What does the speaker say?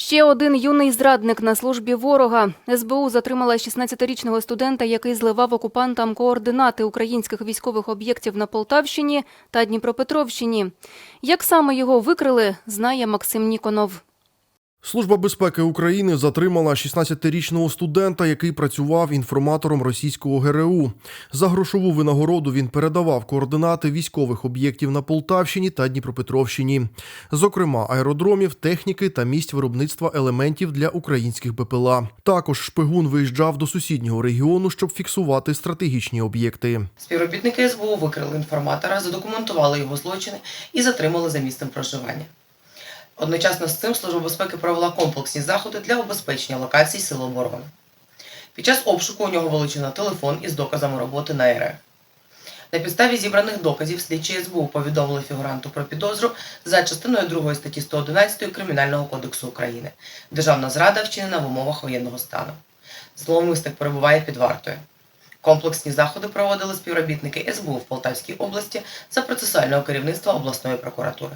Ще один юний зрадник на службі ворога. СБУ затримала 16-річного студента, який зливав окупантам координати українських військових об'єктів на Полтавщині та Дніпропетровщині. Як саме його викрили, знає Максим Ніконов. Служба безпеки України затримала 16-річного студента, який працював інформатором російського ГРУ. За грошову винагороду він передавав координати військових об'єктів на Полтавщині та Дніпропетровщині, зокрема аеродромів, техніки та місць виробництва елементів для українських БПЛА. Також шпигун виїжджав до сусіднього регіону, щоб фіксувати стратегічні об'єкти. Співробітники СБУ викрили інформатора, задокументували його злочини і затримали за місцем проживання. Одночасно з цим Служба безпеки провела комплексні заходи для обезпечення локацій Сил оборони. Під час обшуку у нього вилучено телефон із доказами роботи на РФ. На підставі зібраних доказів слідчі СБУ повідомили фігуранту про підозру за частиною 2 статті 111 Кримінального кодексу України. Державна зрада вчинена в умовах воєнного стану. Зловмисник перебуває під вартою. Комплексні заходи проводили співробітники СБУ в Полтавській області за процесуального керівництва обласної прокуратури.